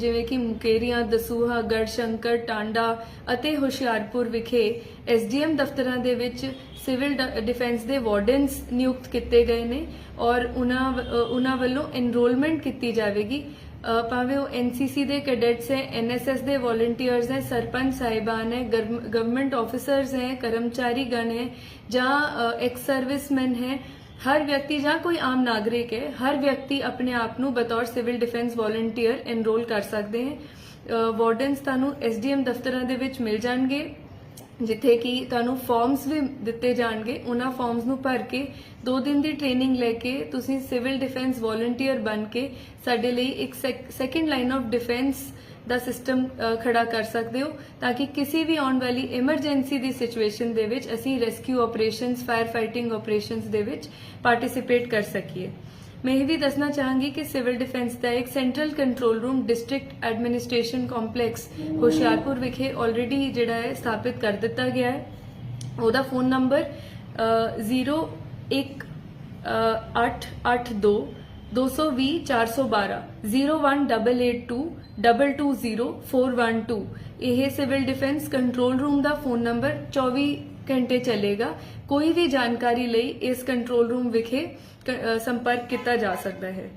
ਜਿਵੇਂ ਕਿ ਮੁਕੇਰੀਆਂ, ਦਸੂਹਾ ਗੜ ਸ਼ੰਕਰ ਟਾਂਡਾ ਅਤੇ ਹੁਸ਼ਿਆਰਪੁਰ ਵਿਖੇ ਐਸਡੀਐਮ ਦਫ਼ਤਰਾਂ ਦੇ ਵਿੱਚ ਸਿਵਲ ਡਿਫੈਂਸ ਦੇ ਵਾਰਡਨਸ ਨਿਯੁਕਤ ਕੀਤੇ ਗਏ ਨੇ ਔਰ ਉਹਨਾਂ ਉਹਨਾਂ ਵੱਲੋਂ ਐਨਰੋਲਮੈਂਟ ਕੀਤੀ ਜਾਵੇਗੀ। ਭਾਵੇਂ ਉਹ ਐਨਸੀਸੀ ਦੇ ਕੈਡਟਸ ਹੈ ਐਨਐਸਐਸ ਦੇ ਵੋਲੰਟੀਅਰਸ ਹੈ, ਸਰਪੰਚ ਸਾਹਿਬਾਨ ਹੈ ਗਵਰਨਮੈਂਟ ਆਫੀਸਰਸ ਹੈ, ਕਰਮਚਾਰੀ ਗਣ ਹੈ ਜਾਂ ਐਕਸ ਸਰਵਿਸਮੈਨ ਹੈ ਹਰ ਵਿਅਕਤੀ ਜਾਂ ਕੋਈ ਆਮ ਨਾਗਰਿਕ ਹੈ, ਹਰ ਵਿਅਕਤੀ ਆਪਣੇ ਆਪ ਨੂੰ ਬਤੌਰ ਸਿਵਲ ਡਿਫੈਂਸ ਵੋਲੰਟੀਅਰ ਐਨਰੋਲ ਕਰ ਸਕਦੇ ਹੈ। ਵਾਰਡਨਸ ਤੁਹਾਨੂੰ ਐਸਡੀਐਮ ਦਫ਼ਤਰਾਂ ਦੇ ਵਿੱਚ ਮਿਲ ਜਾਣਗੇ। ਜਿੱਥੇ ਕਿ ਤੁਹਾਨੂੰ ਫਾਰਮਸ ਵੀ ਦਿੱਤੇ ਜਾਣਗੇ, ਉਹਨਾਂ ਫਾਰਮਸ ਨੂੰ ਭਰ ਕੇ ਦੋ ਦਿਨ ਦੀ ਟ੍ਰੇਨਿੰਗ ਲੈ ਕੇ ਤੁਸੀਂ ਸਿਵਲ ਡਿਫੈਂਸ ਵੋਲੰਟੀਅਰ ਬਣ ਕੇ ਸਾਡੇ ਲਈ ਇੱਕ ਸੈਕੰਡ ਲਾਈਨ ਆਫ ਡਿਫੈਂਸ ਦਾ ਸਿਸਟਮ ਖੜਾ ਕਰ ਸਕਦੇ ਹੋ, ਤਾਂ ਕਿ ਕਿਸੇ ਵੀ ਆਉਣ ਵਾਲੀ ਐਮਰਜੈਂਸੀ ਦੀ ਸਿਚੁਏਸ਼ਨ ਦੇ ਵਿੱਚ ਅਸੀਂ rescue operations fire fighting operations ਦੇ ਵਿੱਚ ਪਾਰਟਿਸਿਪੇਟ ਕਰ ਸਕੀਏ। ਮੈਂ ਇਹ ਵੀ ਦੱਸਣਾ ਚਾਹਾਂਗੀ ਕਿ ਸਿਵਲ ਡਿਫੈਂਸ ਦਾ ਇੱਕ central control room district administration complex Hoshiarpur ਵਿਖੇ ਆਲਰੇਡੀ ਜਿਹੜਾ ਹੈ ਸਥਾਪਿਤ ਕਰ ਦਿੱਤਾ ਗਿਆ ਹੈ ਉਹਦਾ ਫੋਨ ਨੰਬਰ 01882 220 412 01882 220412 ਇਹ ਸਿਵਲ ਡਿਫੈਂਸ ਕੰਟਰੋਲ ਰੂਮ ਦਾ ਫੋਨ ਨੰਬਰ 24 ਘੰਟੇ ਚੱਲੇਗਾ। ਕੋਈ ਵੀ ਜਾਣਕਾਰੀ ਲਈ ਇਸ ਕੰਟਰੋਲ ਰੂਮ ਵਿਖੇ ਸੰਪਰਕ ਕੀਤਾ ਜਾ ਸਕਦਾ ਹੈ।